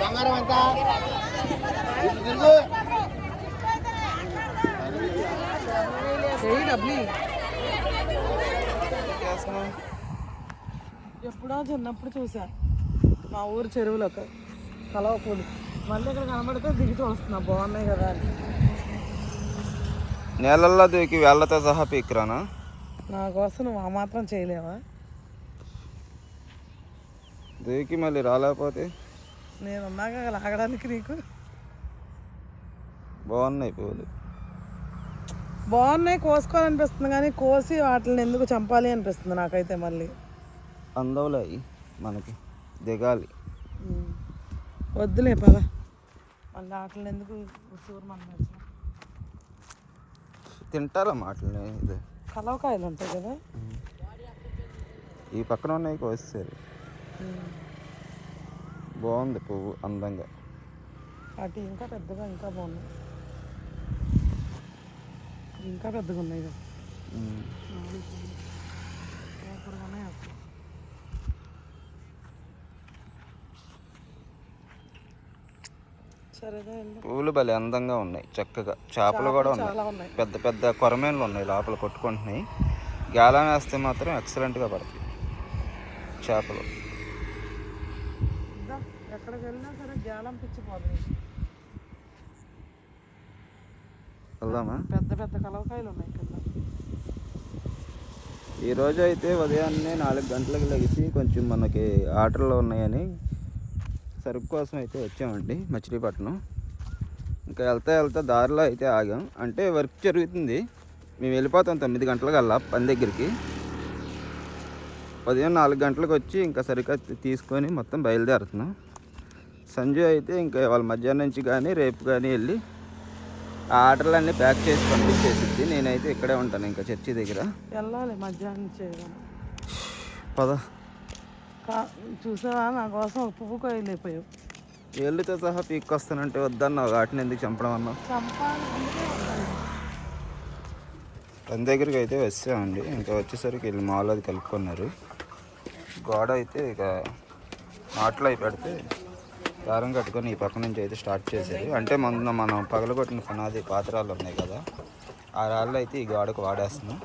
బంగారం ఎంత? ఎప్పుడో చిన్నప్పుడు చూసా. మా ఊరు చెరువులో కలవ పూలు మళ్ళీ ఇక్కడ కనబడితే దిగుతూ వస్తున్నా బాగున్నాయి కదా అని. నేలల్లో దూకి వేళ్ళతో సహా పీక్కురానా నా కోసం నువ్వు ఆ మాత్రం చేయలేవా? దూకి మళ్ళీ రాలేకపోతే? నేను ఉన్నాక లాగడానికి నీకు? బాగున్నాయి పువ్వులు బాగున్నాయి కోసుకోవాలనిపిస్తుంది కానీ కోసి వాటిని ఎందుకు చంపాలి అనిపిస్తుంది నాకైతే మళ్ళీ. అందవులు అవి మనకి దిగాలి. వద్దులే పద. మళ్ళీ వాటిని ఎందుకు మన తింటారా మాటలు ఇది? కలవకాయలు ఉంటాయి కదా. ఈ పక్కన ఉన్నాయి కోస్తారు. బాగుంది పువ్వు అందంగా. అటు ఇంకా పెద్దగా ఇంకా బాగున్నాయి. ఇంకా పెద్దగా ఉన్నాయి పువ్వులు భలే అందంగా ఉన్నాయి చక్కగా. చేపలు కూడా ఉన్నాయి. పెద్ద పెద్ద కొరమేన్లు ఉన్నాయి లోపల కొట్టుకుంటున్నాయి. గాలం వేస్తే మాత్రం ఎక్సలెంట్గా పడతాయి చేపలు. ఎక్కడికి వెళ్ళినా సరే జాలం పిచ్చిపోతుంది వెళ్దామా? పెద్ద పెద్ద కలవకాయలు ఉన్నాయి కింద. ఈరోజు అయితే ఉదయాన్నే నాలుగు గంటలకు లెగిసి కొంచెం మనకి ఆర్డర్లు ఉన్నాయని సరుకు కోసం అయితే వచ్చామండి మచిలీపట్నం. ఇంకా వెళ్తా వెళ్తా దారిలో అయితే ఆగాం. అంటే వర్క్ జరుగుతుంది. మేము వెళ్ళిపోతాం తొమ్మిది గంటలకల్లా పని దగ్గరికి. ఉదయం నాలుగు గంటలకు వచ్చి ఇంకా సరిగ్గా తీసుకొని మొత్తం బయలుదేరుతున్నాం. సంజు అయితే ఇంకా వాళ్ళ మధ్యాహ్నం నుంచి కానీ రేపు కానీ వెళ్ళి ఆ ఆర్డర్లన్నీ ప్యాక్ చేసి పంపించేసిద్ది. నేనైతే ఇక్కడే ఉంటాను ఇంకా చర్చి దగ్గర. వెళ్ళాలి మధ్యాహ్నం పద. చూసావా? నా కోసం ఒక పువ్వు కాయలు అయిపోయావు. ఏళ్ళుతో సహా పీక్కొస్తానంటే వద్దన్నావు. వాటిని ఎందుకు చంపడం అన్నావు? వస్తాను. పని దగ్గరికి అయితే వచ్చామండి. ఇంకా వచ్చేసరికి వెళ్ళి మాల్ అది కలుపుకున్నారు. గోడ అయితే ఇక నాట్లు అయి పెడితే దారం కట్టుకొని ఈ పక్క నుంచి అయితే స్టార్ట్ చేశారు అంటే మొన్న మనం పగలగొట్టిన పునాది పాత్రలు ఉన్నాయి కదా ఆ రాళ్ళు అయితే ఈ గోడకు వాడేస్తున్నాం.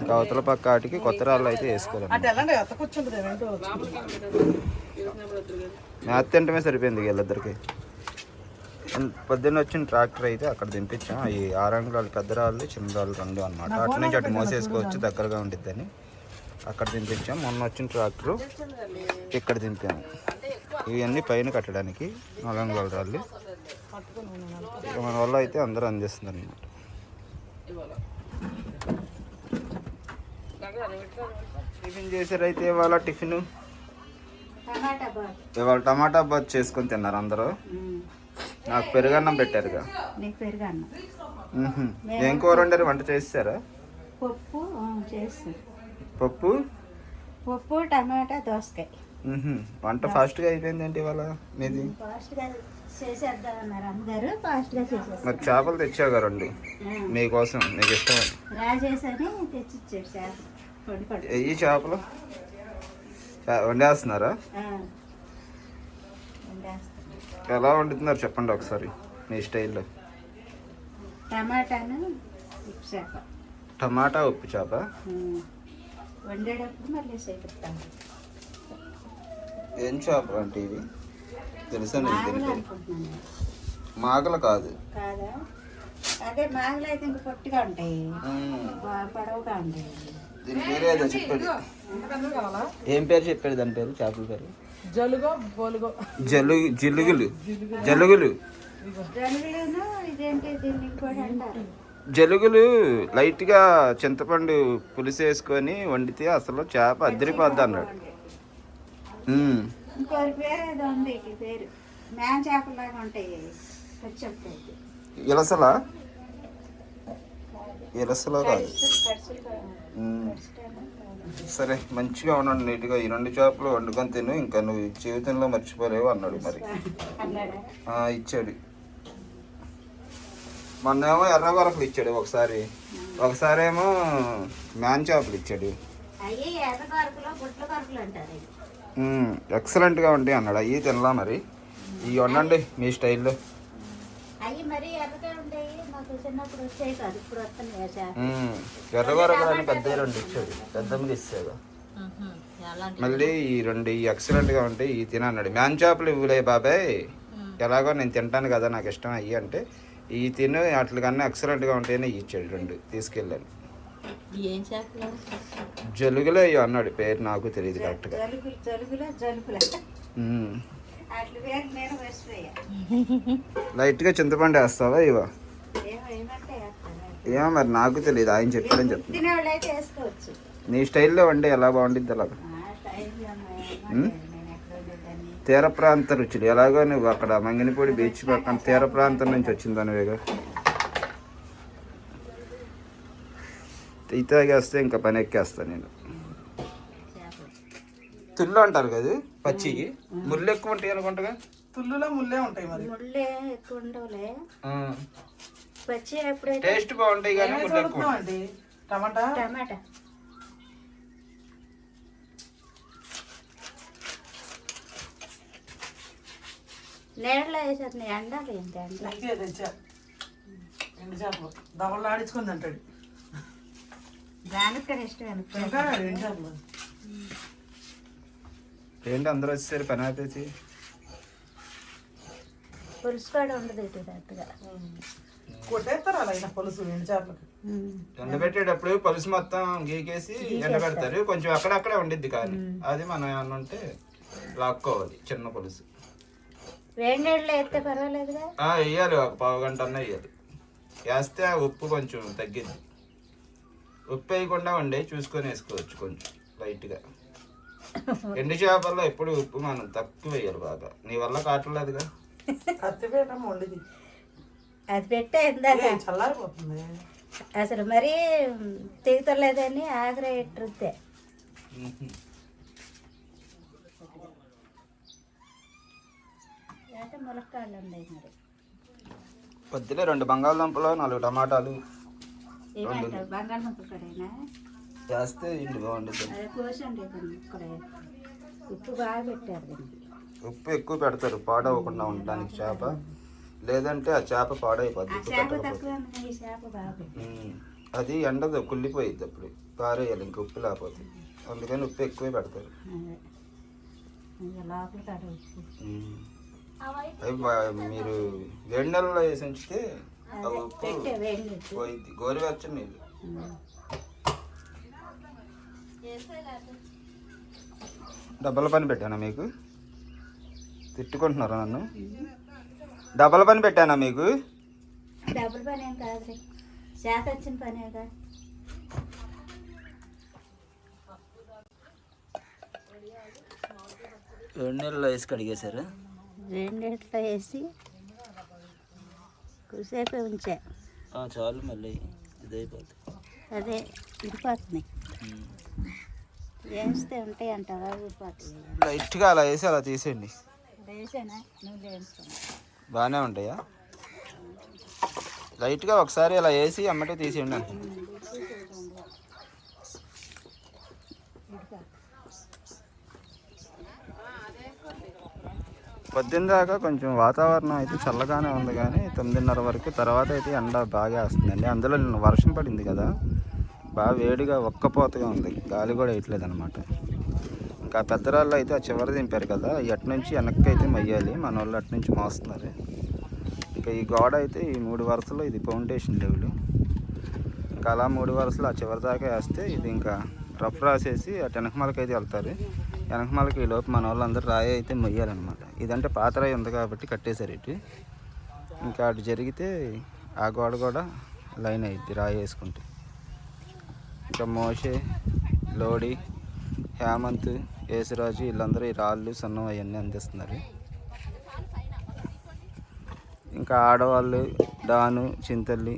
ఇంకా అవతల పక్క వాటికి కొత్త రాళ్ళు అయితే వేసుకోవాలి మ్యాథ్ తింటమే సరిపోయింది వీళ్ళిద్దరికి. పొద్దున్న వచ్చిన ట్రాక్టర్ అయితే అక్కడ దింపించాం. ఈ ఆరంగులాలు పెద్ద రాళ్ళు చిన్న రాళ్ళు రెండు అనమాట అటు నుంచి అటు మోసేసుకోవచ్చు దగ్గరగా ఉండిద్దని. అక్కడ దింపించాం. మొన్న వచ్చిన ట్రాక్టర్ ఇక్కడ దింపాము. ఇవన్నీ పైన కట్టడానికి ఆరంగులాల రాళ్ళు పట్టుకుని ఉన్నాను ఇక మన వల్ల అయితే అందరూ అందిస్తుంది అనమాట టిఫిన్ చేశారైతే ఇవాళ టిఫిన్? ఇవాళ టమాటా బాత్ చేసుకొని తిన్నారు అందరూ? నాకు పెరుగన్నం పెట్టారుగా. ఏం కూర వండారు? వంట చేస్తారా? పప్పు పప్పు? పప్పు టమాటా దోసకాయ. వంట ఫాస్ట్గా అయిపోయింది ఏంటి ఇవాళ మీది? మరి చేపలు తెచ్చావు రండి. మీకోసం మీకు ఇష్టం ఎయ్యి చేపలు? వండేస్తున్నారా? ఎలా వండుతున్నారు చెప్పండి ఒకసారి మీ స్టైల్లో. టమాటాను ఉప్పు చేప. టమాటా ఉప్పు చేప. వండేటప్పుడు మళ్ళీ చేపిస్తాను ఏం చేపలు అంటే ఇవి? తెలుసా నీకు మాగలు దీనికి? అనుకుంటున్నాను. మాగలు కాదు. కాదా? అదే మాగలు అయితే ఇంక పొట్టిగా ఉంటాయి. మ్మ్. బా- పొడవుగా ఉంటాయి. దీని పేరు ఏదో చెప్పాడు కావాలా? ఏం పేరు చెప్పాడు దాని పేరు? చేపల పేరు? జలుగో బోలుగో. జలు జిలుగులు. జలుగులు. జలుగులు లైట్గా చింతపండు పులుసు వేసుకొని వండితే అసలు చేప అద్దరిపోద్ది అన్నాడు. ఇంకోరి పేరు ఏదో ఉంది ఈ పేరు. చేపలాగా ఉంటాయి ఇలసలా ఇలసలో కాదు. సరే మంచిగా ఉన్నాడు నీట్గా. ఈ రెండు చేపలు వండుకొని తిను ఇంకా నువ్వు జీవితంలో మర్చిపోలేవు అన్నాడు మరి. ఇచ్చాడు. మొన్నేమో ఎర్ర గొరకలు ఇచ్చాడు ఒకసారి. ఒకసారి ఏమో మ్యాన్ చేపలు ఇచ్చాడు. అయ్యి ఎర్ర కొరకలు గుట్ల అంటారు. ఎక్సలెంట్గా ఉంటాయి అన్నాడు? అయ్యి తినలా మరి? ఇవి ఉండండి మీ స్టైల్లో అవి మరీ ఎర్రగా ఉండేవి మాకు చిన్నప్పుడు వచ్చాయి కాదు. ఇప్పుడు వస్తున్నాయి చేప మ్మ్. ఎర్రగొరగలని పెద్ద రెండు ఇచ్చాడు. పెద్ద మీద ఇచ్చాడు మళ్ళీ ఈ రెండు ఈ ఎక్సలెంట్గా ఉంటాయి ఈ తినన్నాడు మ్యాన్ చేపలు ఇవ్వలే బాబాయ్. ఎలాగో నేను తింటాను కదా నాకు ఇష్టం అయ్యి అంటే ఈ తిను వాటికన్నా ఎక్సలెంట్గా ఉంటాయని ఇవి ఇచ్చాడు రెండు. తీసుకెళ్ళాను. జలుగులో ఇవి అన్నాడు. పేరు నాకు తెలియదు కరెక్ట్గా లైట్గా చింతపండు వేస్తావా ఇవా ఏమో మరి నాకు తెలియదు ఆయన చెప్పాడని చెప్తాను తినేవాళ్ళు అయితే వేసుకోవచ్చు. నీ స్టైల్లో వండి ఎలా బాగుండిద్ది అలాగా? తీర ప్రాంత రుచులు. ఎలాగో నువ్వు అక్కడ మంగినపూడి బీచ్ పక్కన తీర ప్రాంతం నుంచి వచ్చిందనివేగా టీ తాగేస్తే ఇంకా పని ఎక్కేస్తా నేను. తుల్లు అంటారు కదా పచ్చి ముళ్ళు ఎక్కువ ఉంటాయి అనుకుంటగా? తుల్లులో ముల్లే ఉంటాయి మరి. ముళ్ళే ఎక్కువ ఉండవులే. ఆ. పచ్చి ఎప్పుడైతే టేస్ట్ బాగుంటాయి కానీ ముళ్ళు ఎక్కువ టమాటా? టమాటా. నీడలో వేసేది ఎండాలి ఏంటి? ఎండ తెచ్చా. ఎండు చేపలు. దవళ్ళు ఆడించుకుంది అంటాడు దానికి కూడా ఇష్టం అనుకో ఇంకా ఎండు చేపలు ఏంటి అందరూ వచ్చేసరి? పని ఆపేసి పులుసు కూడా ఉండదు ఇటు పెద్దగా కొట్టేస్తారు అలా అయినా పులుసు ఎండు చేపలకి ఎండబెట్టేటప్పుడు పులుసు మొత్తం గీకేసి ఎండబెడతారు. కొంచెం అక్కడక్కడ ఉండిద్ది కానీ అది మనం ఏమన్నా ఉంటే లాక్కోవాలి చిన్న పులుసు. వేస్తే పర్వాలేదుగా? వేయాలి. ఒక పావు గంట అన్న వేయాలి. వేస్తే ఆ ఉప్పు కొంచెం తగ్గిద్ది. ఉప్పు వేయకుండా ఉండే చూసుకొని వేసుకోవచ్చు కొంచెం లైట్గా. ఎండు చేపల్లో ఎప్పుడు ఉప్పు మనం తక్కువ వేయాలి బాగా. నీ వల్ల వండిది అది పెట్టే ఇందాక. ఏ, చల్లారిపోతుంది. అసలు మరీ తెగుతలేదని ఆగ్రా ఎట్టుద్దే అంటే ములక్కాళ్ళు ఉన్నాయి మరి? పొద్దులే రెండు బంగాళదుంపలు నాలుగు టమాటాలు. ఏమంటారు బంగాళదుంప కడైనా వేస్తే ఇంటి బాగుంటుంది అది కోసండి ఇక్కడ ఉప్పు బాగా పెట్టారు దీనికి ఉప్పు ఎక్కువ పెడతారు పాడవకుండా ఉండడానికి చేప. లేదంటే ఆ చేప పాడైపోద్ది ఆ ఉప్పు చేప పెట్టకపోతే తక్కువ ఉంది, ఈ చేప బాగా పెట్టారు. ఉమ్. అది ఎండదు కుళ్ళిపోయిద్ది అప్పుడు. పారేయాలి ఇంక ఉప్పు లేకపోతే. అందుకని ఉప్పు ఎక్కువే పెడతారు. అదే. ఇంకా లోపల కాడ ఉప్పు ఉమ్. అవి బా- మీరు వేడి నెలలో వేసి ఉంచితే ఉప్పు పెట్టే వేడి నీళ్ళు. డబ్బల పని పెట్టానా మీకు? తిట్టుకుంటున్నారా నన్ను? డబ్బల పని పెట్టానా మీకు? డబ్బుల పని ఏం కాదులే చేత వచ్చిన పనేగా వేడి నీళ్ళలో వేసి కడిగేశారు? వేడి నీటిలో వేసి కొద్దిసేపు ఉంచా. చాలు మళ్ళీ. ఇదైపోతుంది అదే ఇడిపోతున్నాయి వేస్తే ఉంటాయి అంటావా ఊడిపోతాయి లైట్గా అలా వేసి అలా తీసేయండి. వేసానా నువ్వు వేసుకున్నా బాగానే ఉంటాయా? లైట్గా ఒకసారి ఇలా వేసి అమ్మటే తీసేయండి అంతే. పొద్దున్న దాకా కొంచెం వాతావరణం అయితే చల్లగానే ఉంది కానీ తొమ్మిదిన్నర వరకు తర్వాత అయితే ఎండ బాగా వేస్తుందండి. అందులో నిన్న వర్షం పడింది కదా బాగా వేడిగా ఒక్కపోతగా ఉంది. గాలి కూడా వేయట్లేదు అనమాట ఇంకా పెద్దరాళ్ళు అయితే ఆ చివరి దింపారు కదా అటు నుంచి వెనక్కి అయితే మయ్యాలి. మన వాళ్ళు అటు నుంచి మోస్తున్నారు. ఇంకా ఈ గోడ అయితే ఈ మూడు వరుసలో ఇది ఫౌండేషన్ లెవెల్. ఇంకా అలా మూడు వరుసలు ఆ చివరి దాకా వేస్తే ఇది ఇంకా రఫ్ రాసేసి అటు వెనకమాలకి అయితే వెళ్తారు. వెనకమాలకి ఈ లోపు మన వాళ్ళందరూ రాయి అయితే మొయ్యాలన్నమాట ఇదంటే పాత్ర ఉంది కాబట్టి కట్టేశారు ఇటు. ఇంకా అటు జరిగితే ఆ గోడ కూడా లైన్ అయింది రాయి వేసుకుంటే. ఇంకా మోషే లోడి హేమంత్ యేసురాజు వీళ్ళందరూ ఈ రాళ్ళు సున్నం అవన్నీ అందిస్తున్నారు. ఇంకా ఆడవాళ్ళు డాను చింతల్లి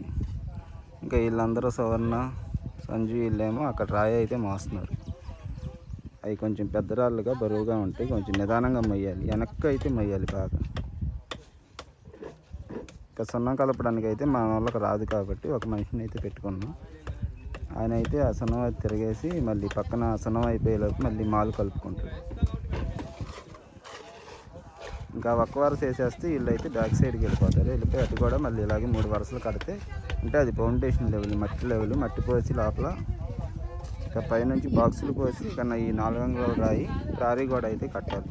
ఇంకా వీళ్ళందరూ సువర్ణ సంజు వీళ్ళేమో అక్కడ రాయి అయితే మోస్తున్నారు. అవి కొంచెం పెద్ద రాళ్ళుగా బరువుగా ఉంటాయి. కొంచెం నిదానంగా మొయ్యాలి. వెనక్కి అయితే మొయ్యాలి బాగా. ఇంకా సున్నం కలపడానికి అయితే మన వాళ్ళకి రాదు కాబట్టి ఒక మనిషిని అయితే పెట్టుకున్నాం. ఆయన అయితే ఆ సున్నం తిరిగేసి మళ్ళీ పక్కన ఆ సున్నం అయిపోయేలోపు మళ్ళీ మాలు కలుపుకుంటాడు. ఇంకా ఒక్క వరుస వేసేస్తే వీళ్ళు అయితే బ్యాక్ సైడ్కి వెళ్ళిపోతారు. వెళ్ళిపోయి అటు కూడా మళ్ళీ ఇలాగే మూడు వరుసలు కడితే అంటే అది ఫౌండేషన్ లెవెల్ మట్టి లెవెల్ మట్టి పోసి లోపల ఇక పైనుంచి బాక్సులు పోసి ఇక్కడ ఈ నాలుగు అంగుళాల రాయి ప్రారీ కూడా అయితే కట్టాలి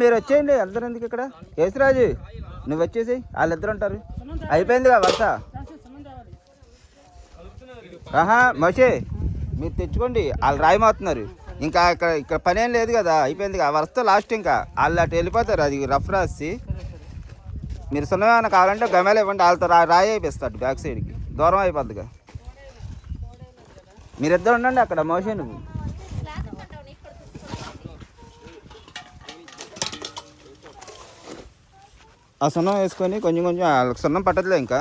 మీరు వచ్చేయండి వెళ్తారు ఎందుకు ఇక్కడ? యేసురాజు నువ్వు వచ్చేసి వాళ్ళిద్దరు ఉంటారు. అయిపోయిందిగా వరుస? ఆహా మోషే మీరు తెచ్చుకోండి వాళ్ళు రాయమవుతున్నారు ఇంకా ఇక్కడ ఇక్కడ పని ఏం లేదు కదా అయిపోయింది ఆ వరుసతో లాస్ట్ ఇంకా. వాళ్ళు అటు వెళ్ళిపోతారు అది రఫ్ రాసి. మీరు సున్నమేమైనా కావాలంటే గమేలు ఇవ్వండి వాళ్ళతో రాయి అయిపోస్తాడు బ్యాక్ సైడ్కి. దూరం అయిపోద్దిగా. మీరిద్దరు ఉండండి అక్కడ మోషన్. నువ్వు ఆ సున్నం వేసుకొని కొంచెం కొంచెం వాళ్ళకి సున్నం పట్టదులే ఇంకా.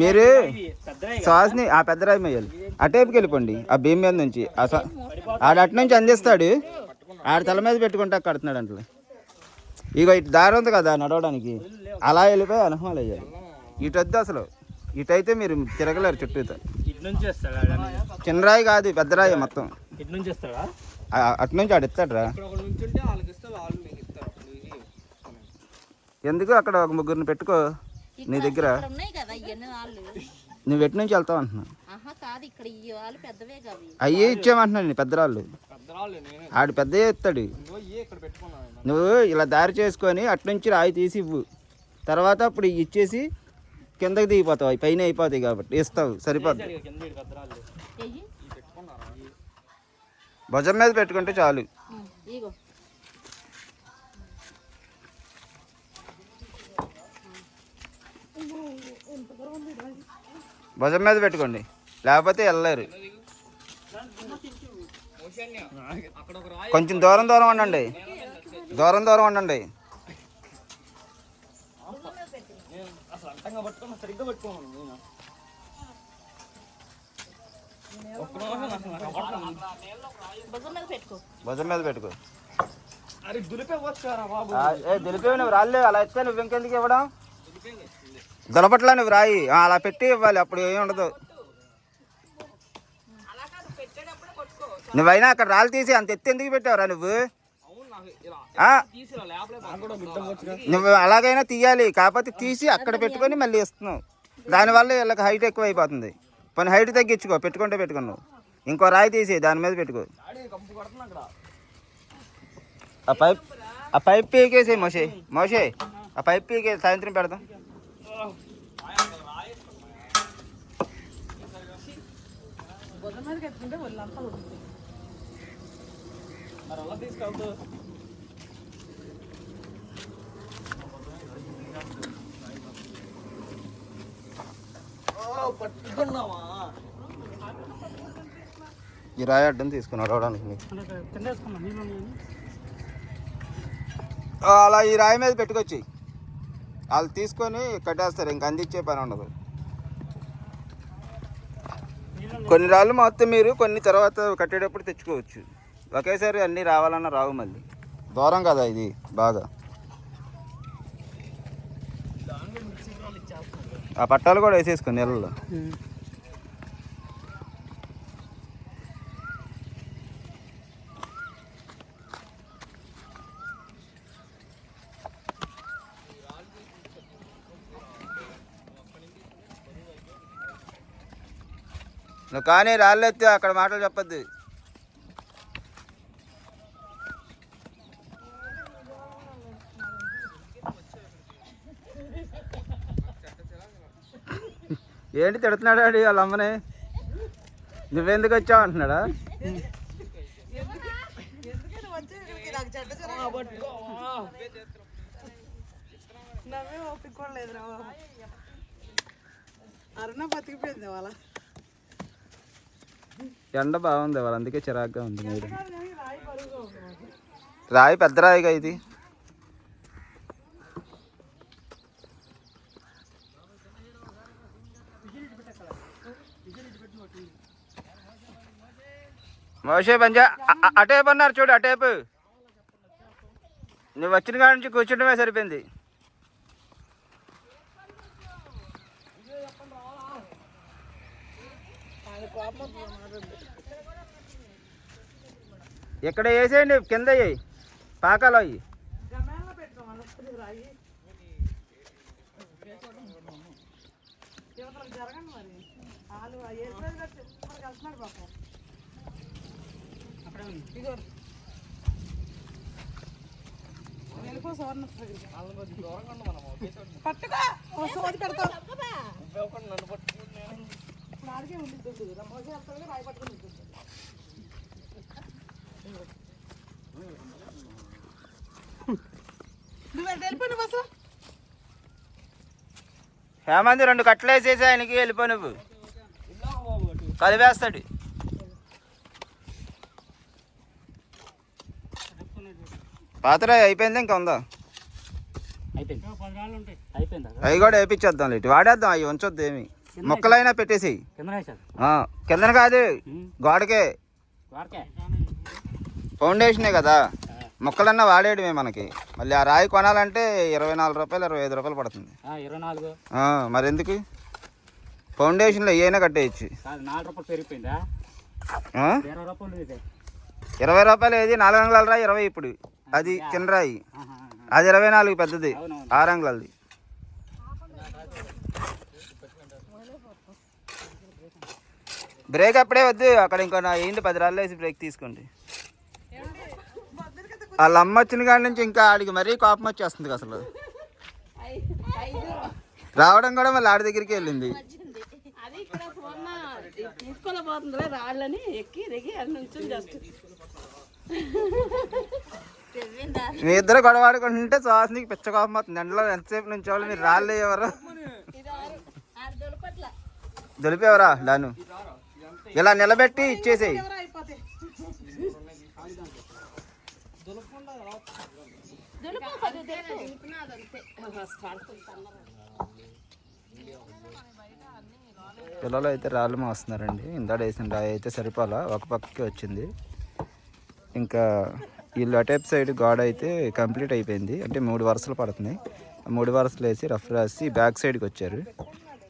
మీరు సాస్ని ఆ పెద్ద రాయి మేయాలి. ఆ వెళ్ళిపోండి ఆ భీమ్ మీద నుంచి. ఆ ఆడ అటు నుంచి అందిస్తాడు. ఆడ తల మీద పెట్టుకుంటా కడుతున్నాడు అంటే ఇక ఇటు దారి ఉంది కదా నడవడానికి. అలా వెళ్ళిపోయి అనుభవాలు వేయాలి ఇటు వద్దు అసలు. ఇటు అయితే మీరు తిరగలేరు చుట్టూతో ఇటు నుంచి వస్తాడా చిన్న రాయి కాదు పెద్ద రాయి మొత్తం అటు నుంచి ఆడు ఎత్తాడు రా ఇక్కడ ఒక నుంచి ఉంటే వాళ్ళకి ఇస్తే వాళ్ళు మీకు ఇస్తారు. ఎందుకు అక్కడ ఒక ముగ్గురిని పెట్టుకో నీ దగ్గర? ఇక్కడ ఉన్నాయి కదా ఇవన్నీ వాళ్ళు. నువ్వు ఎటు నుంచి వెళ్తావు అంటున్నా ఆహా కాదు ఇక్కడ ఈ వాళ్ళు పెద్దవే కవి అయ్యే ఇచ్చేయమంటున్నాను నేను పెద్దరాళ్ళు. ఆడు పెద్ద ఎత్తాడు నువ్వు ఇలా దారి చేసుకొని అటు నుంచి రాయి తీసి ఇవ్వు. తర్వాత అప్పుడు ఇచ్చేసి కిందకి దిగిపోతావు. అవి పైన అయిపోతాయి కాబట్టి ఇస్తావు సరిపోద్ది. భుజం మీద పెట్టుకుంటే చాలు. భుజం మీద పెట్టుకోండి. లేకపోతే వెళ్ళలేరు. కొంచెం దూరం దూరం ఉండండి. దూరం దూరం ఉండండి. భుజం మీద పెట్టుకో. దులిపే వచ్చారా బాబు? ఆ, ఏ దులిపేవి నువ్వు రాలే అలా ఇస్తే నువ్వు ఇంకెందుకు ఇవ్వడం? దులపట్లా నువ్వు రాయి. అలా పెట్టి ఇవ్వాలి అప్పుడు ఏమి ఉండదు. నువ్వైనా అక్కడ రాళ్ళు తీసి అంత ఎత్తి ఎందుకు పెట్టావురా నువ్వు? నువ్వు అలాగైనా తీయాలి. కాకపోతే తీసి అక్కడ పెట్టుకొని మళ్ళీ ఇస్తున్నావు దానివల్ల వీళ్ళకి హైట్ ఎక్కువ అయిపోతుంది పని హైట్ తగ్గించుకో. పెట్టుకుంటే పెట్టుకున్నావు ఇంకో రాయి తీసి దాని మీద పెట్టుకో. ఆ పైప్ ఆ పైప్ పీకేసి మోసే మోసే ఆ పైప్ పీకే సాయంత్రం పెడదాం. తీసుకెళ్తూ పట్టుకున్నావా? ఈ రాయి అడ్డం తీసుకుని నడవడానికి నీకు. తినేసుకున్నాం నీళ్ళు ఆ, అలా ఈ రాయి మీద పెట్టుకొచ్చి వాళ్ళు తీసుకొని కట్టేస్తారు ఇంక అందించే పని ఉండదు. కొన్ని రాళ్ళు మొత్తం మీరు కొన్ని తర్వాత కట్టేటప్పుడు తెచ్చుకోవచ్చు. ఒకేసారి అన్నీ రావాలన్నా రావు మళ్ళీ. దూరం కదా ఇది బాగా. ఆ పట్టాలు కూడా వేసేసుకోండి నీళ్ళలో నువ్వు కానీ రాళ్ళు ఎత్తి అక్కడ మాటలు చెప్పొద్దు. ఏంటి తిడుతున్నాడు ఆడి వాళ్ళ అమ్మని? నువ్వెందుకు వచ్చావు అంటున్నాడా? నవ్వే అరుణ బతికిపోయింది వాళ్ళ ఎండ బాగుంది వాళ్ళు అందుకే చిరాగ్గా ఉంది రాయి పెద్ద రాయిగా ఇది. మోసే పంజా అటేపు అన్నారు చూడు అటేపు నువ్వు వచ్చిన కాడ నుంచి కూర్చుంటమే సరిపోయింది. ఆయన ఇక్కడ వేసేయండి కింద వేయి పాకాలో అయ్యి. గమేళలో పెట్టుకోవాలి వస్తుంది రాయి యువతలకు జరగండి మరి వాళ్ళు పట్టుకో. సోది నన్ను ఉండిద్దు వెళ్తాడు రాయి పట్టుకుని హేమంత్ రెండు కట్టలేసేసి ఆయనకి వెళ్ళిపో నువ్వు. కలివేస్తాడు పాత్ర అయిపోయింది ఇంకా ఉందా? అయిపోయింది. పది రాళ్ళు ఉంటాయి. అయిపోయిందా? అవి కూడా వేయించేద్దాం ఇటు వాడేద్దాం అవి ఉంచొద్దు ఏమి. మొక్కలైనా పెట్టేసి. కిందన కాదు గోడకే. ఫౌండేషనే కదా. మొక్కలన్నా వాడేయడమే మనకి. మళ్ళీ ఆ రాయి కొనాలంటే ఇరవై నాలుగు రూపాయలు ఇరవై ఐదు రూపాయలు పడుతుంది. ఇరవై నాలుగు. ఆ, మరి ఎందుకు ఫౌండేషన్లో ఏమైనా కట్టేయచ్చు. కాదు నాలుగు రూపాయలు పెరిగిపోయిందా? ఆ? ఇరవై రూపాయలు ఇది. ఇరవై రూపాయలు ఏది? నాలుగు అంగుళాల రాయి ఇరవై ఇప్పుడు. అది కింద రాయి అది ఇరవై నాలుగు పెద్దది అవునవును. ఆరు అంగుళాలది. బ్రేక్ అప్పుడే వద్దు అక్కడ ఇంకో నా ఏంటి పది రాళ్ళు వేసి బ్రేక్ తీసుకోండి. వాళ్ళ అమ్మ వచ్చిన కాడి నుంచి ఇంకా ఆడికి మరీ కోపం వచ్చేస్తుంది అసలు. రావడం కూడా మళ్ళీ ఆడి దగ్గరికి వెళ్ళింది. అది ఇక్కడ సువర్ణ తీసుకోలేకపోతుందిలే రాళ్ళని ఎక్కి దిగి అది నుంచి జస్ట్. మీ ఇద్దరు గొడవ ఆడుకుంటుంటే సుహాసినికి పిచ్చ కోపం అవుతుంది ఎండలో ఎంతసేపు నుంచి వాళ్ళు మీరు రాళ్ళు ఎవరు? దొలిపేవరా? దాను ఇలా నిలబెట్టి ఇచ్చేసేయి. పిల్లలు అయితే రాళ్ళు మోస్తున్నారండి. ఇందాడ వేసిన రాయి అయితే సరిపోలా. ఒక పక్కకి వచ్చింది. ఇంకా వీళ్ళు అటేప్ సైడ్ గోడ అయితే కంప్లీట్ అయిపోయింది. అంటే మూడు వరుసలు పడుతున్నాయి. మూడు వరుసలు వేసి రఫ్ రాసి బ్యాక్ సైడ్కి వచ్చారు.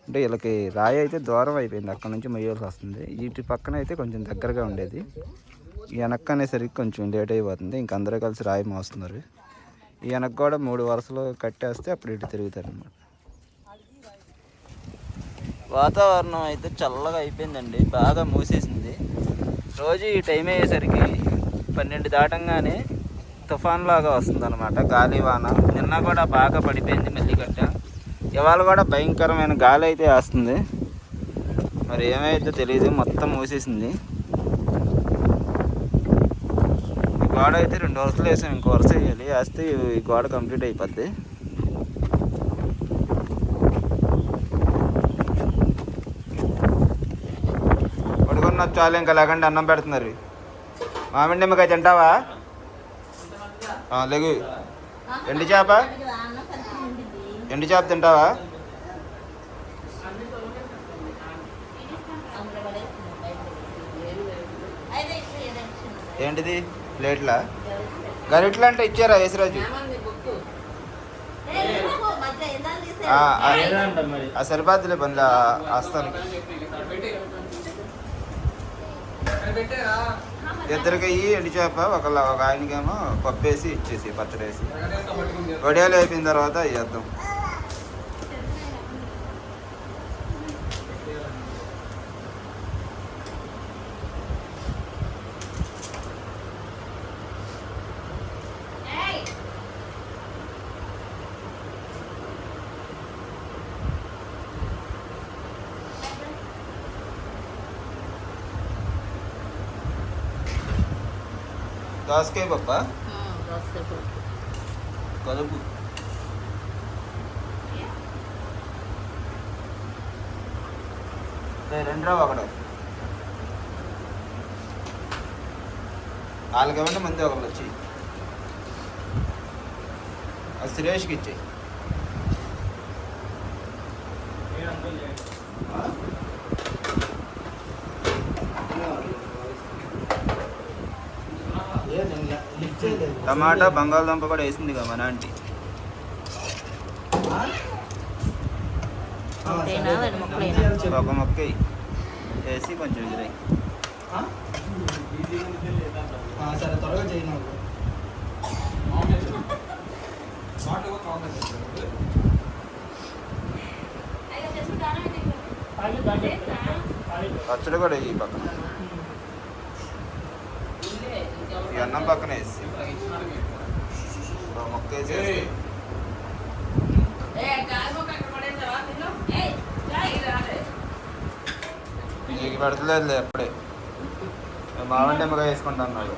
అంటే వీళ్ళకి రాయి అయితే దూరం అయిపోయింది. అక్కడ నుంచి మొయ్యాల్సి వస్తుంది. ఇటు పక్కన అయితే కొంచెం దగ్గరగా ఉండేది. ఈ వెనక్కి అనేసరికి కొంచెం లేట్ అయిపోతుంది. ఇంక అందరూ కలిసి రాయి మోస్తున్నారు. ఈ వెనక్కి కూడా మూడు వరుసలు కట్టేస్తే అప్పుడు ఇటు తిరుగుతారు అనమాట వాతావరణం అయితే చల్లగా అయిపోయిందండి. బాగా మూసేసింది. రోజు ఈ టైం అయ్యేసరికి పన్నెండు దాటంగానే తుఫాన్ లాగా వస్తుంది అనమాట గాలి వాన నిన్న కూడా బాగా పడిపోయింది మళ్ళీ ఇవాళ కూడా భయంకరమైన గాలి అయితే వేస్తుంది. మరి ఏమైతే తెలియదు మొత్తం మూసేసింది. ఈ గోడ అయితే రెండు వరుసలు వేసాం ఇంకో వరుస వేయాలి. వేస్తే ఈ గోడ కంప్లీట్ అయిపోద్ది. పడుకున్న చాలు ఇంకా లేకుండా అన్నం పెడుతున్నారు. మామిడి నిమ్మకాయ తింటావా? లేదు ఎండి ఎండు చేప? ఎండి ఎండు చేప తింటావా? ఏంటిది? ప్లేట్లా? గరిట్లా అంటే ఇచ్చారా యేసురాజు? ఆ, సరిపోద్దులే పనులు వస్తాను ఇద్దరికి అయ్యి ఎండు చేప ఒక ఒక ఆయనకేమో పప్పు వేసి ఇచ్చేసి పచ్చడి వేసి వడియాలు అయిపోయిన తర్వాత వేద్దాం దోసకాయ పప్ప. కలుపు రెండు రావు అక్కడ. వాళ్ళకి ఇవ్వండి మంది ఒకళ్ళు వచ్చి. అది సురేష్కి ఇచ్చేయి. టమాటా బంగాళదుంప కూడా వేసింది కదా మన ఆంటీ. ఒక మొక్క. వేసి కొంచెం ఎగిరాయి సరే త్వరగా చేయి నాకు పచ్చడి కూడా ఈ పక్కన. ఈ అన్నం పక్కన వేసి. నీకు పెడతలేదులే అప్పుడే. మామిడి నిమ్మకాయ వేసుకుంటా అన్నాడు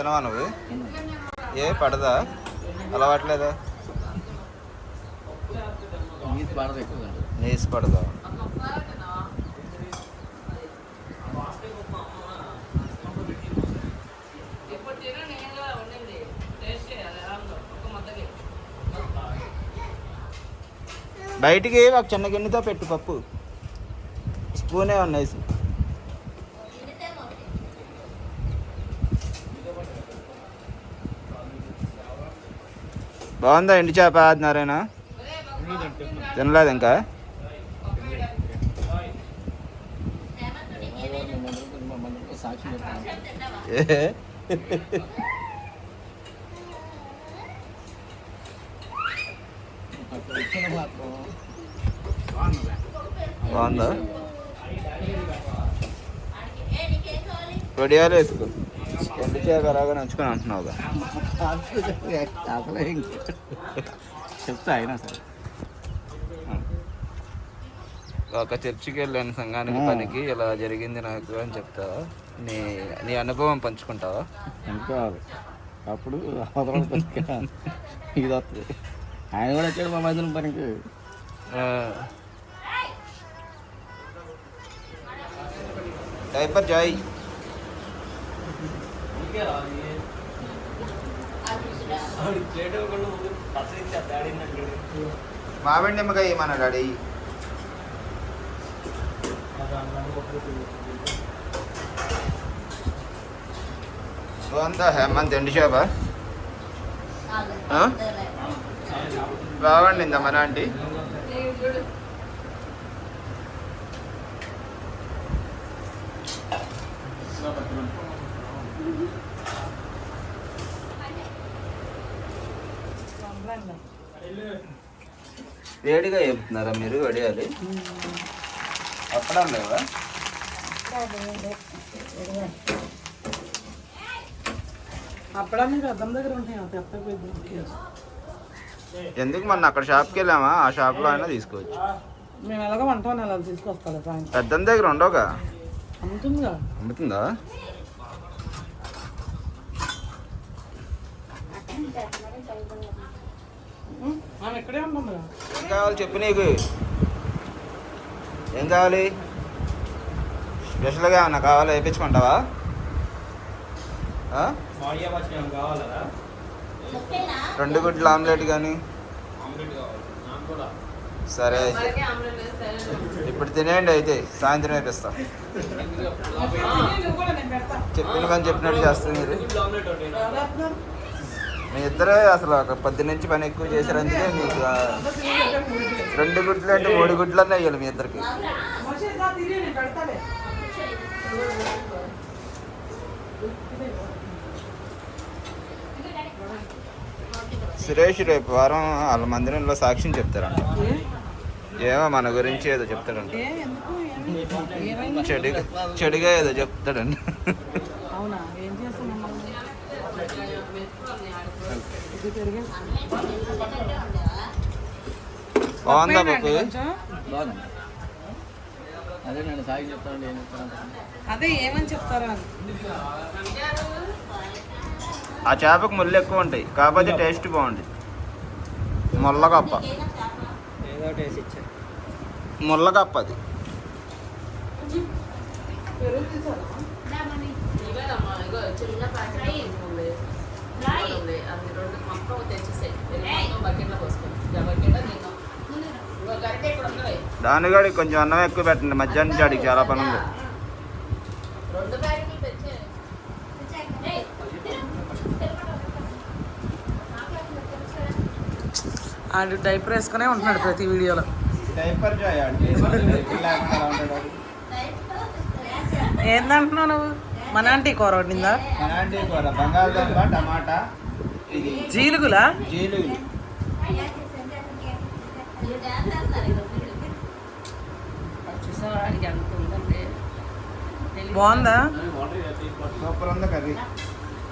ఏం చెప్తున్నావా నువ్వు? ఏ పడదా? అలవాట్లేదా? నీసి పడదా బయటికి ఒక చిన్న గిన్నెతో పెట్టు పప్పు. స్పూనే ఉన్నాయి బాగుందా ఎండు చేప నారాయణ? తినలేదు ఇంకా బాగుందా? వడియాలు వేసుకో. ఎండి చేప అలాగా నంచుకొని అంటున్నావుగా. చెప్తా అయినా సరే ఒక చర్చికి వెళ్ళాను సంఘానికి పనికి. ఇలా జరిగింది నాకు అని చెప్తావా నీ నీ అనుభవం పంచుకుంటావా? అప్పుడు ఇది వస్తుంది. ఆయన కూడా వచ్చాడు మా మధ్యన పనికి. ఆ. Diaper joy. మామిడి నిమ్మకాయ ఏమన్నా డాడీ? బాగుందా? హేమంత్ ఎండి షాప బాగుండిందా మన ఆంటీ? వేడిగా చెప్తున్నారా మీరు వడియాలి? అప్పడం లేవా అప్పుడా అద్దం దగ్గర ఉంటాయి ఎందుకు మొన్న అక్కడ షాప్కి వెళ్ళామా? ఆ షాప్లో అయినా తీసుకోవచ్చు. మేము ఎలాగో వంట సాయంత్రం. పెద్ద దగ్గర ఉండవుగా? అమ్ముతుందిగా. అమ్ముతుందా మనం ఇక్కడే ఉన్నాం కదా ఏం కావాలి చెప్పు నీకు? ఏం కావాలి? స్పెషల్గా ఏమన్నా కావాలా? వేయించుకుంటావా? ఆ? రెండు గుడ్లు ఆమ్లెట్ కానీ సరే అయితే. ఇప్పుడు తినేయండి అయితే. సాయంత్రం వేపిస్తా చెప్పిన పని చెప్పినట్టు చేస్తుంది మీరు. మీ ఇద్దరే అసలు ఒక పది నుంచి పని ఎక్కువ చేశారంటే మీకు రెండు గుడ్లు అంటే మూడు గుడ్లు అన్నీ అయ్యాలి మీ ఇద్దరికి. సురేష్ రేపు వారం వాళ్ళ మందిరంలో సాక్ష్యం చెప్తారంట. ఏమో మన గురించి ఏదో చెప్తాడంట. చెడుగా చెడుగా ఏదో చెప్తాడంట. అవునా? ఏం చేస్తాం ఇది పెరిగే బాగుందా పప్పు బాగుంది. అదే నేను సాగి చెప్తాను ఏం చెప్తాను అదే ఏమని చెప్తారా. ఆ చేపకు ముళ్ళు ఎక్కువ ఉంటాయి. కాకపోతే టేస్ట్ బాగుంటుంది ముల్లగప్ప ముల్లగప్ప అది. చిన్న ప్యాకెట్ ఉంది ఉంది అది రెండు మొత్తం తెచ్చేసాయి మొత్తం బకెట్లో పోసుకోండి బకెట్ నేను ఇంకో గరిటె ఇక్కడ ఉంది దానిగాడికి కొంచెం అన్నం ఎక్కువ పెట్టండి. మధ్యాహ్నం నుంచి ఆడికి చాలా పని ఉంది ఆడు డైపర్ వేసుకునే ఉంటున్నాడు ప్రతి వీడియోలో. డైపర్ ఏందంటున్నావు నువ్వు? మన ఆంటీ కూర వండిందా? అలాంటి కూర. బంగాళదుంప టమాటా. జీలుగులా? జీలుగులు. బాగుందా? సూపర్ ఉంది కర్రీ.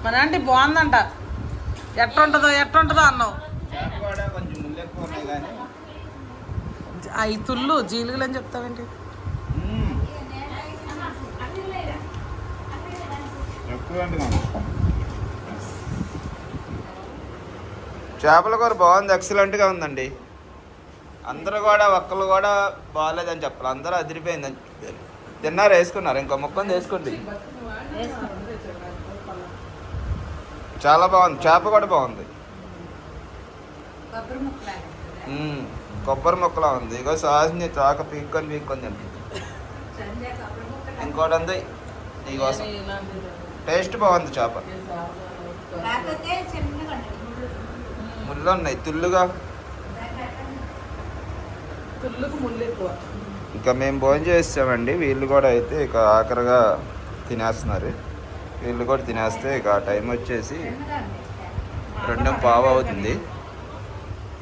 మన ఆంటీ బాగుందంట. ఎట్టుంటుందో ఎట్టుంటుందో అన్నావు. అవి తుళ్ళు జీలుగులు అని చెప్తావేంటి. ఎక్కువ అంటే మనం. చేపల కూర బాగుంది ఎక్సలెంట్గా ఉందండి. అందరూ కూడా ఒక్కరు కూడా బాగాలేదని చెప్పాలి. అందరూ అదిరిపోయిందని చెప్పారు. తిన్నారు? వేసుకున్నారు? ఇంకో ముక్కని వేసుకోండి. చాలా బాగుంది. చేప కూడా బాగుంది. కొబ్బరి ముక్కలా ఉంది. ఇగో సాసిని చాక పీక్కొని పీక్కొని తింటుంది. ఇంకోటి ఉంది? నీకోసం. టేస్ట్ బాగుంది చేప. ముళ్ళు. ఉన్నాయి తుల్లుగా ఇంకా మేము భోజనం చేసామండి వీళ్ళు కూడా అయితే ఇక ఆఖరిగా తినేస్తున్నారు. వీళ్ళు కూడా తినేస్తే ఇక ఆ టైం వచ్చేసి రెండు పావు అవుతుంది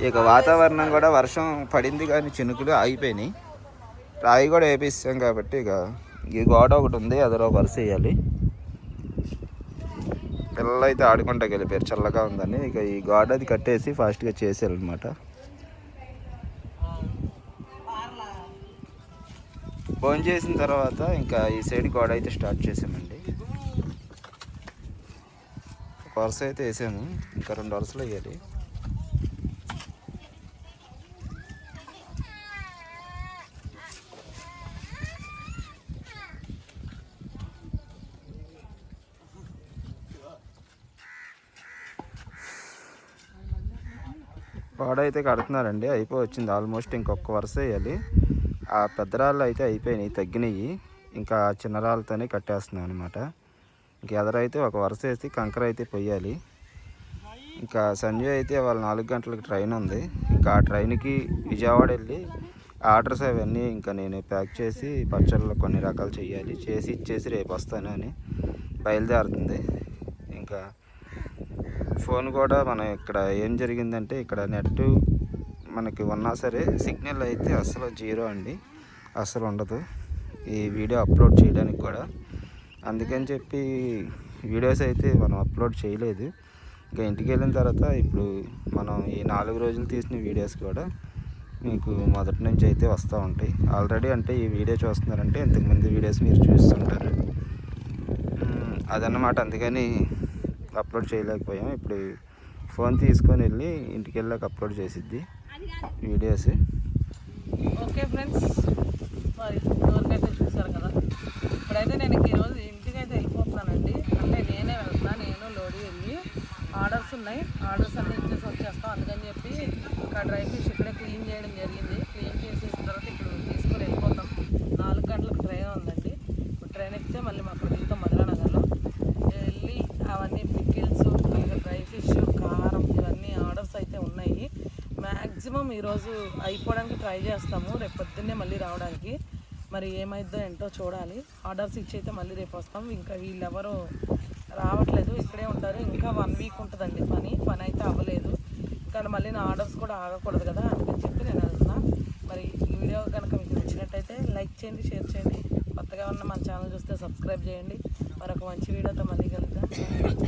ఇక వాతావరణం కూడా వర్షం పడింది కానీ చినుకులు ఆగిపోయినాయి. రాయి కూడా వేపిస్తాం కాబట్టి ఇక ఈ గోడ ఒకటి ఉంది అదిలో వరుస వేయాలి. పిల్లలు అయితే ఆడుకుంటా వెళ్ళిపోయారు చల్లగా ఉందని ఇక ఈ గోడ అది కట్టేసి ఫాస్ట్గా చేసేయాలన్నమాట. ఫోన్ చేసిన తర్వాత ఇంకా ఈ సైడ్ గోడ అయితే స్టార్ట్ చేసామండి. ఒక వరుస అయితే వేసాము ఇంకా రెండు వరుసలు వేయాలి. అయితే కడుతున్నారండి అయిపోయి వచ్చింది ఆల్మోస్ట్ ఇంకొక వరుస వేయాలి. ఆ పెద్ద రాళ్ళు అయితే అయిపోయినాయి తగ్గినాయి. ఇంకా చిన్న రాళ్ళతోనే కట్టేస్తున్నాం అనమాట ఇంక ఎదరైతే ఒక వరుస వేసి కంకర అయితే పొయ్యాలి. ఇంకా సంజయ్ అయితే వాళ్ళ నాలుగు గంటలకు ట్రైన్ ఉంది. ఇంకా ఆ ట్రైన్కి విజయవాడ వెళ్ళి ఆర్డర్స్ అవన్నీ ఇంకా నేను ప్యాక్ చేసి పచ్చళ్ళు కొన్ని రకాలు చేయాలి చేసి ఇచ్చేసి రేపు వస్తాను అని బయలుదేరుతుంది. ఇంకా ఫోన్ కూడా మనం ఇక్కడ ఏం జరిగిందంటే ఇక్కడ నెట్ మనకి ఉన్నా సరే సిగ్నల్ అయితే అసలు జీరో అండి. అసలు ఉండదు. ఈ వీడియో అప్లోడ్ చేయడానికి కూడా. అందుకని చెప్పి వీడియోస్ అయితే మనం అప్లోడ్ చేయలేదు. ఇంకా ఇంటికి వెళ్ళిన తర్వాత ఇప్పుడు మనం ఈ నాలుగు రోజులు తీసిన వీడియోస్ కూడా మీకు మొదటి నుంచి అయితే వస్తూ ఉంటాయి. ఆల్రెడీ అంటే ఈ వీడియో చూస్తున్నారంటే ఇంతకుముందు వీడియోస్ మీరు చూస్తుంటారు. అదన్నమాట. అందుకని అప్లోడ్ చేయలేకపోయాం. ఇప్పుడు ఫోన్ తీసుకొని వెళ్ళి ఇంటికి వెళ్ళాక అప్లోడ్ చేసిద్ది వీడియోస్. Okay friends. మరి ఎవరికైతే చూసారు కదా ఇప్పుడైతే నేను ఈరోజు ఇంటికి అయితే వెళ్ళిపోతున్నానండి. అంటే నేనే వెళ్తున్నా నేను లోడి వెళ్ళి ఆర్డర్స్ ఉన్నాయి. ఆర్డర్స్ అన్నీ ఇచ్చేసి వచ్చేస్తాం. అందుకని చెప్పి ఇక్కడ డ్రై ఫిష్ ఇక్కడే క్లీన్ చేయడం జరిగింది. క్లీన్ చేసేసిన తర్వాత ఇప్పుడు తీసుకొని వెళ్ళిపోతాం. నాలుగు గంటలకు ట్రైన్ ఉందండి. ఇప్పుడు ట్రైన్ ఎక్కితే మళ్ళీ మాకు అక్కడ దిగుతాం మధురానగర్లో వెళ్ళి అవన్నీ పికిల్స్ అలాగే డ్రై ఫిష్ కారం ఇవన్నీ ఆర్డర్స్ అయితే ఉన్నాయి మ్యాక్సిమం ఈరోజు అయిపోవడానికి ట్రై చేస్తాము. రేపు పొద్దున్నే మళ్ళీ రావడానికి. మరి ఏమైద్దో ఏంటో చూడాలి. ఆర్డర్స్ ఇచ్చి అయితే మళ్ళీ రేపు వస్తాం. ఇంకా వీళ్ళెవరు రావట్లేదు. ఇక్కడే ఉంటారు. ఇంకా వన్ వీక్ ఉంటుందండి పని. పని అయితే అవ్వలేదు. ఇంకా మళ్ళీ నా ఆర్డర్స్ కూడా ఆగకూడదు కదా అందుకని చెప్పి నేను వెళ్తున్నా. మరి ఈ వీడియో కనుక మీకు నచ్చినట్టయితే లైక్ చేయండి షేర్ చేయండి. కొత్తగా ఉన్న మన ఛానల్ చూస్తే సబ్స్క్రైబ్ చేయండి. మరొక మంచి వీడియోతో మళ్ళీ కలుద్దాం.